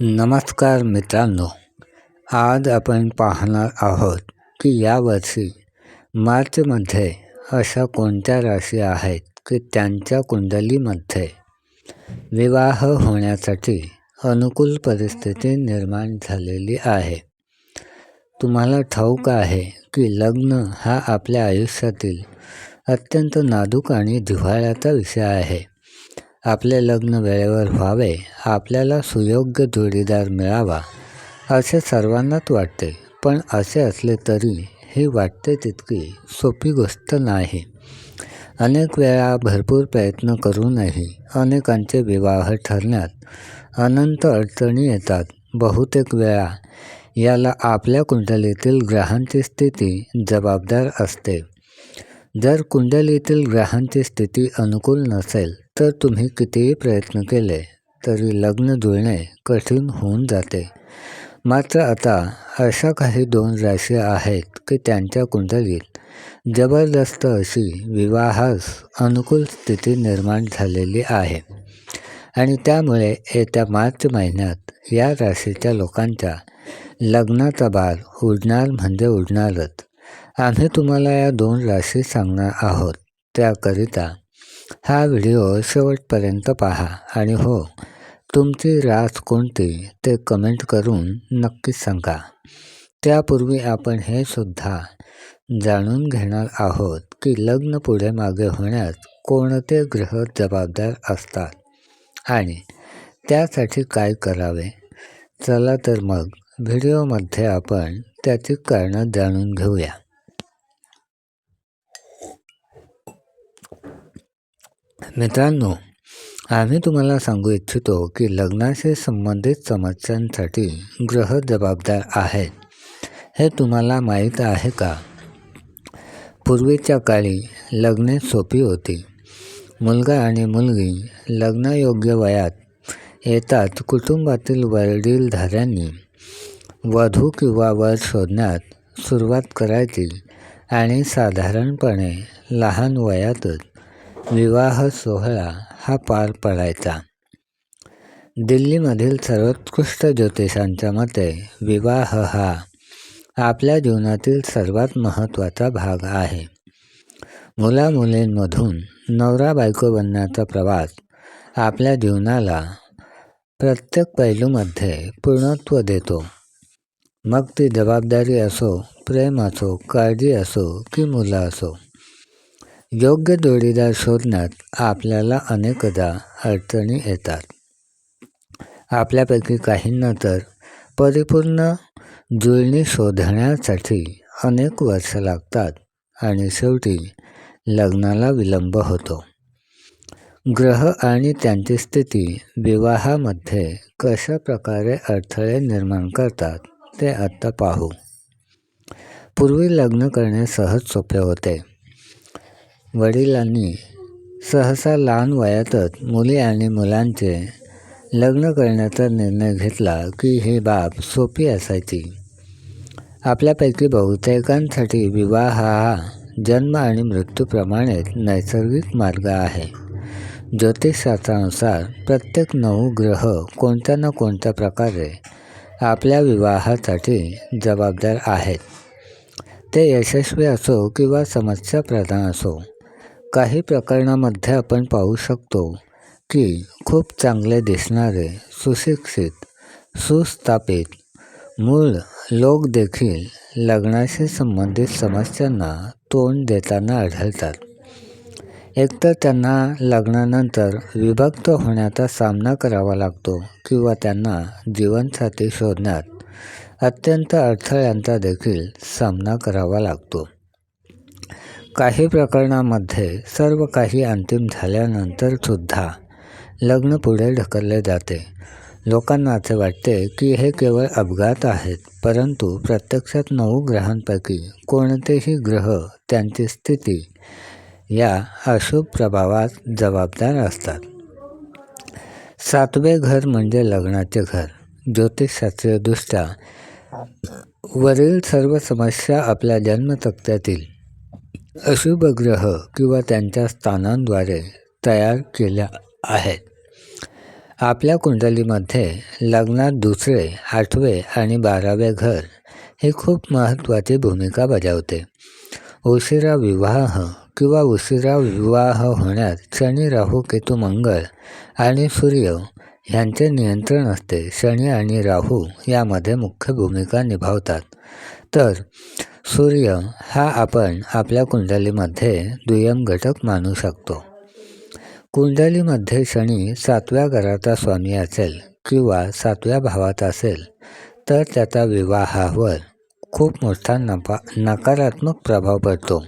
नमस्कार मित्रांनो आज आपण पाहणार आहोत की यावर्षी मार्चमध्ये अशा कोणत्या राशी आहेत की त्यांच्या कुंडलीमध्ये विवाह होण्यासाठी अनुकूल परिस्थिती निर्माण झालेली आहे? तुम्हाला ठाऊक आहे की लग्न हा आपल्या आयुष्यातील अत्यंत नाजूक आणि जिव्हाळ्याचा विषय आहे. आपले लग्न वेळेवर व्हावे आपल्याला सुयोग्य जोडीदार मिळावा असे सर्वांनाच वाटते. पण असे असले तरी ही वाटते तितकी सोपी गोष्ट नाही. अनेक वेळा भरपूर प्रयत्न करूनही अनेकांचे विवाह ठरण्यात अनंत अडचणी येतात. बहुतेक वेळा याला आपल्या कुंडलीतील ग्रहांची स्थिती जबाबदार असते. जर कुंडलीतील ग्रहांची स्थिती अनुकूल नसेल तर तुम्ही कितीही प्रयत्न केले तरी लग्न जुळणे कठीण होऊन जाते. मात्र आता अशा काही दोन राशी आहेत की त्यांच्या कुंडलीत जबरदस्त अशी विवाहास अनुकूल स्थिती निर्माण झालेली आहे. आणि त्यामुळे येत्या मार्च महिन्यात या राशीच्या लोकांच्या लग्नाचा बार उडणार म्हणजे उडणारच. आम्ही तुम्हाला या दोन राशी सांगणार आहोत त्याकरिता हा व्हिडिओ शेवटपर्यंत पहा आणि हो तुमची रास कोणती ते कमेंट करून नक्कीच सांगा. त्यापूर्वी आपण हे सुद्धा जाणून घेणार आहोत की लग्न पुढे मागे होण्यास कोणते ग्रह जबाबदार असतात आणि त्यासाठी काय करावे? चला तर मग व्हिडिओमध्ये आपण त्याची कारणं जाणून घेऊया. मित्रांनो आम्ही तुम्हाला सांगू इच्छितो की लग्नाशी संबंधित समस्यांसाठी ग्रह जबाबदार आहेत. हे तुम्हाला माहीत आहे का? पूर्वीच्या काळी लग्ने सोपी होती. मुलगा आणि मुलगी लग्नयोग्य वयात येतात कुटुंबातील वडीलधाऱ्यांनी. वधू किंवा वर शोधण्यात सुरुवात करायची आणि साधारणपणे लहान वयातच विवाह सोहळा हा पार पडायचा. दिल्लीमधील सर्वोत्कृष्ट ज्योतिषांच्या मते विवाह हा आपल्या जीवनातील सर्वात महत्त्वाचा भाग आहे. मुलामुलींमधून नवरा बायको बनण्याचा प्रवास आपल्या जीवनाला प्रत्येक पैलूमध्ये पूर्णत्व देतो. मग ती जबाबदारी असो प्रेम असो काळजी असो की मुलं असो. योग्य जोडीदार शोधण्यात आपल्याला अनेकदा अडचणी येतात. आपल्यापैकी काहींना तर परिपूर्ण जुळणी शोधण्यासाठी अनेक वर्ष लागतात आणि शेवटी लग्नाला विलंब होतो. ग्रह आणि त्यांची स्थिती विवाहामध्ये कशा प्रकारे अडथळे निर्माण करतात ते आत्ता पाहू. पूर्वी लग्न करणे सहज सोपे होते. वडिलांनी सहसा लहान वयातच मुली आणि मुलांचे लग्न करण्याचा निर्णय घेतला की ही बाब सोपी असायची. आपल्यापैकी बहुतेकांसाठी विवाह हा जन्म आणि मृत्यूप्रमाणेच नैसर्गिक मार्ग आहे. ज्योतिषशास्त्रानुसार प्रत्येक नऊ ग्रह कोणत्या ना कोणत्या प्रकारे आपल्या विवाहासाठी जबाबदार आहेत. ते यशस्वी असो किंवा समस्याप्रधान असो काही प्रकरणामध्ये आपण पाहू शकतो की खूप चांगले दिसणारे सुशिक्षित सुस्थापित मूळ लोक देखील लग्नाशी संबंधित समस्यांना तोंड देताना आढळतात. एकतर त्यांना लग्नानंतर विभक्त होण्याचा सामना करावा लागतो किंवा त्यांना जीवनसाथी शोधण्यात अत्यंत अडथळ्यांचा देखील सामना करावा लागतो. काही प्रकरणामध्ये सर्व काही अंतिम झाल्यानंतरसुद्धा लग्न पुढे ढकलले जाते. लोकांना असे वाटते की हे केवळ अपघात आहेत परंतु प्रत्यक्षात नऊ ग्रहांपैकी कोणतेही ग्रह त्यांची स्थिती या अशुभ प्रभावात जबाबदार असतात. सातवे घर म्हणजे लग्नाचे घर. ज्योतिषशास्त्रीयदृष्ट्या वरील सर्व समस्या आपल्या जन्मतक्त्यातील अशुभ ग्रह किंवा त्यांच्या स्थानांद्वारे तयार केल्या आहेत. आपल्या कुंडलीमध्ये लग्नात दुसरे आठवे आणि बारावे घर हे खूप महत्त्वाची भूमिका बजावते. उशिरा विवाह किंवा उशिरा विवाह होण्यात शनी राहू केतू मंगळ आणि सूर्य यांचे नियंत्रण असते. शनी आणि राहू यामध्ये मुख्य भूमिका निभावतात. तर सूर्य हा आपण आपल्या कुंडलीमध्ये दुय्यम घटक मानू शकतो. कुंडलीमध्ये शनी सातव्या घराचा स्वामी असेल किंवा सातव्या भावात असेल तर त्याचा विवाहावर खूप मोठा नफा नकारात्मक प्रभाव पडतो.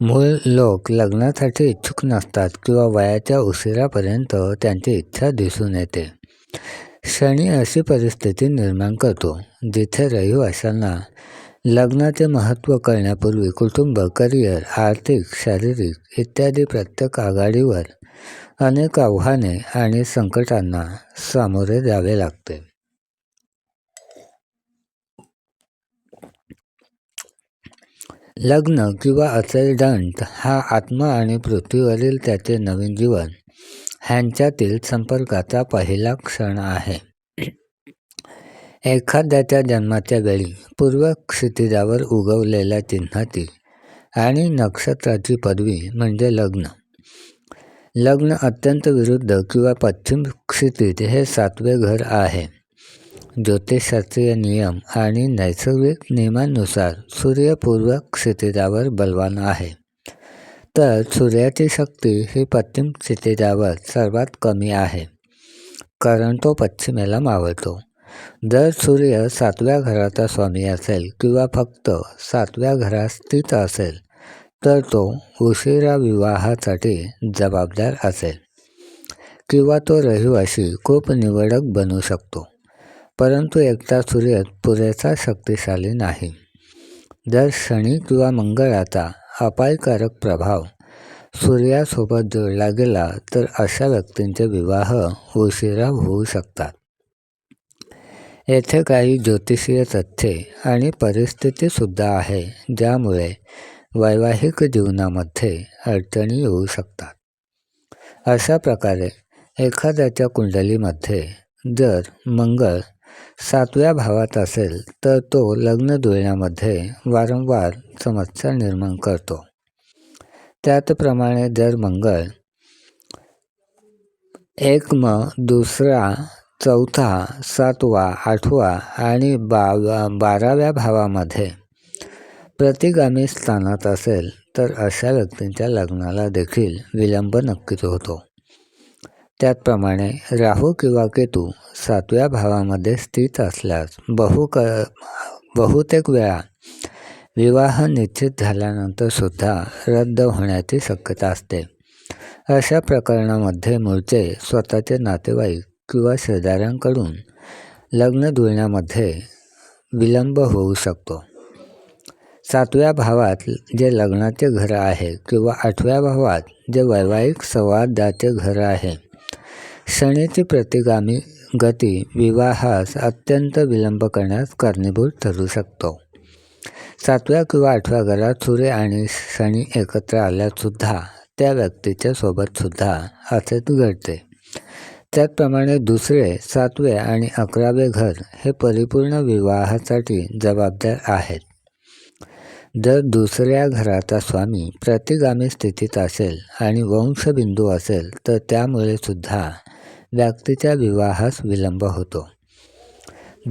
मूळ लोक लग्नासाठी इच्छुक नसतात किंवा वयाच्या उशिरापर्यंत त्यांची इच्छा दिसून येते. शनी अशी परिस्थिती निर्माण करतो जिथे रहिवाशांना लग्नाचे महत्त्व कळण्यापूर्वी कुटुंब करिअर आर्थिक शारीरिक इत्यादी प्रत्येक आघाडीवर अनेक आव्हाने आणि संकटांना सामोरे जावे लागते. लग्न किंवा दंड हा आत्मा आणि पृथ्वीवरील त्याचे नवीन जीवन ह्यांच्यातील संपर्काचा पहिला क्षण आहे. एखाद्याच्या जन्माच्या वेळी पूर्व क्षितिजावर उगवलेल्या चिन्हातील आणि नक्षत्राची पदवी म्हणजे लग्न. लग्न अत्यंत विरुद्ध किंवा पश्चिम क्षितिज हे सातवे घर आहे. ज्योतिषशास्त्रीय नियम आणि नैसर्गिक नियमांनुसार सूर्य पूर्व क्षितिजावर बलवान आहे. तर सूर्याची शक्ती ही पश्चिम क्षितिजावर सर्वात कमी आहे कारण तो पश्चिमेला मावळतो. जर सूर्य सातव्या घराचा स्वामी असेल किंवा फक्त सातव्या घरात स्थित असेल तर तो उशिरा विवाहासाठी जबाबदार असेल. किंवा तो रहिवाशी खूप निवडक बनू शकतो परंतु एकटा सूर्य पुरेसा शक्तिशाली नाही. जर शनी किंवा मंगळाचा अपायकारक प्रभाव सूर्यासोबत जोडला गेला तर अशा व्यक्तींचे विवाह उशिरा होऊ शकतात. येथे काही ज्योतिषीय तथ्ये आणि परिस्थितीसुद्धा आहे ज्यामुळे वैवाहिक जीवनामध्ये अडचणी येऊ शकतात. अशा प्रकारे एखाद्याच्या कुंडलीमध्ये जर मंगळ सातव्या भावात असेल तर तो लग्न जुळण्यामध्ये वारंवार समस्या निर्माण करतो. त्याचप्रमाणे जर मंगळ एक म दुसरा चौथा सातवा आठवा आणि बावा बाराव्या भावामध्ये. प्रतिगामी स्थानात असेल तर अशा व्यक्तींच्या लग्नाला देखील विलंब नक्कीच होतो. त्याचप्रमाणे राहू किंवा केतू सातव्या भावामध्ये स्थित असल्यास बहु क बहुतेक वेळा विवाह निश्चित झाल्यानंतरसुद्धा रद्द होण्याची शक्यता असते. अशा प्रकरणामध्ये मूळचे स्वतःचे नातेवाईक किंवा शेजाऱ्यांकडून लग्न जुळण्यामध्ये विलंब होऊ शकतो. सातव्या भावात जे लग्नाचे घर आहे किंवा आठव्या भावात जे वैवाहिक संवादाचे घर आहे शनीची प्रतिगामी गती विवाहास अत्यंत विलंब करण्यास कारणीभूत ठरू शकतो. सातव्या किंवा आठव्या घरात सूर्य आणि शनी एकत्र आल्यासुद्धा त्या व्यक्तीच्या सोबतसुद्धा असेच घडते. त्याचप्रमाणे दुसरे सातवे आणि अकरावे घर हे परिपूर्ण विवाहासाठी जबाबदार आहेत. जर दुसऱ्या घराचा स्वामी प्रतिगामी स्थितीत असेल आणि वंशबिंदू असेल तर त्यामुळे सुद्धा व्यक्तीच्या विवाहास विलंब होतो.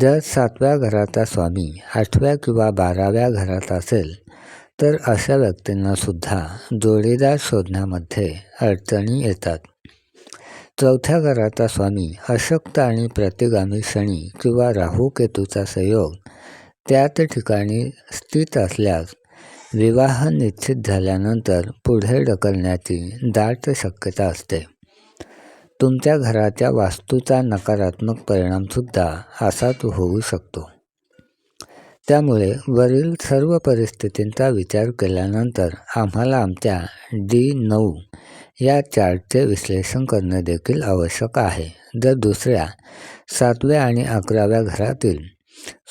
जर सातव्या घराचा स्वामी आठव्या किंवा बाराव्या घरात असेल तर अशा व्यक्तींनासुद्धा जोडीदार शोधण्यामध्ये अडचणी येतात. चौथ्या घराचा स्वामी अशक्त आणि प्रतिगामी शनी किंवा राहू केतूचा संयोग त्याच ठिकाणी स्थित असल्यास विवाह निश्चित झाल्यानंतर पुढे ढकलण्याची दाट शक्यता असते. तुमच्या घराच्या वास्तूचा नकारात्मक परिणामसुद्धा असाच होऊ शकतो. त्यामुळे वरील सर्व परिस्थितींचा विचार केल्यानंतर आम्हाला आमच्या डी नऊ या चार्टचे विश्लेषण करणे देखील आवश्यक आहे. जर दुसऱ्या सातव्या आणि अकराव्या घरातील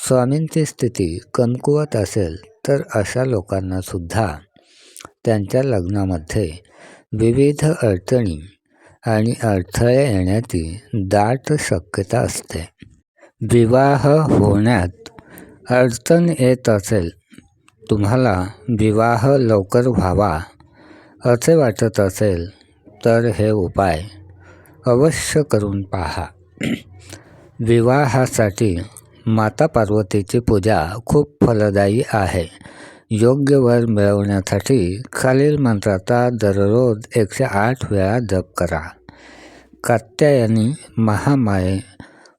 स्वामींची स्थिती कमकुवत असेल तर अशा लोकांनासुद्धा त्यांच्या लग्नामध्ये विविध अडचणी आणि अडथळे येण्याची दाट शक्यता असते. विवाह होण्यात अडचण येत असेल तुम्हाला विवाह लवकर व्हावा असे वाटत असेल तर हे उपाय अवश्य करून पहा. विवाहासाठी माता पार्वतीची पूजा खूप फलदायी आहे. योग्य वर मिळवण्यासाठी खालील मंत्राचा दररोज एकशे आठ वेळा जप करा. कात्यायनी महामाये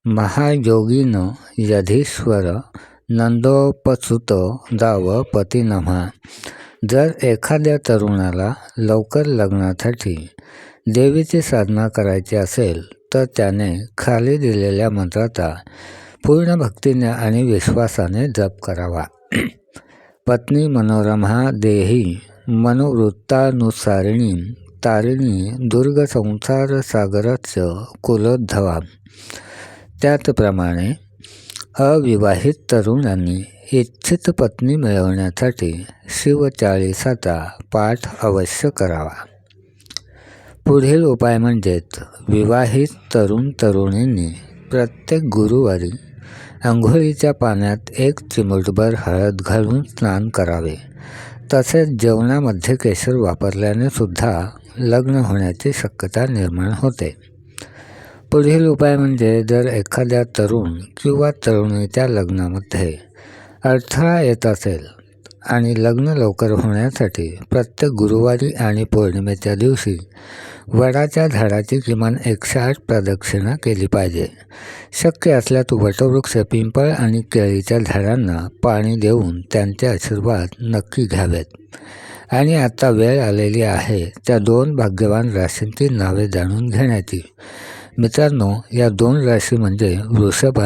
महायोगीन यधीश्वर नंदोपसुत दाव पती नम्हा जर एखाद्या तरुणाला लवकर लग्नासाठी देवीची साधना करायची असेल तर त्याने खाली दिलेल्या मंत्राचा पूर्ण भक्तीने आणि विश्वासाने जप करावा. पत्नी मनोरमा देही मनोवृत्तानुसारिणी तारिणी दुर्ग संसार सागरस्य कुलोद्धवा त्याचप्रमाणे अविवाहित तरुणांनी इच्छित पत्नी मिळवण्यासाठी शिवचाळीसाचा पाठ अवश्य करावा. पुढील उपाय म्हणजेच विवाहित तरुण तरुणींनी प्रत्येक गुरुवारी आंघोळीच्या पाण्यात एक चिमूटभर हळद घालून स्नान करावे. तसेच जेवणामध्ये केशर वापरल्याने सुद्धा लग्न होण्याची शक्यता निर्माण होते. पुढील उपाय म्हणजे जर एखाद्या तरुण किंवा तरुणीच्या लग्नामध्ये अडथळा येत असेल आणि लग्न लवकर होण्यासाठी प्रत्येक गुरुवारी आणि पौर्णिमेच्या दिवशी वडाच्या झाडाची किमान एकशे आठ प्रदक्षिणा केली पाहिजे. शक्य असल्यास वटवृक्ष पिंपळ आणि केळीच्या झाडांना पाणी देऊन त्यांचे आशीर्वाद नक्की घ्यावेत. आणि आता वेळ आलेली आहे त्या दोन भाग्यवान राशींची नावे जाणून घेण्याची. मित्रांनो या दोन राशी म्हणजे वृषभ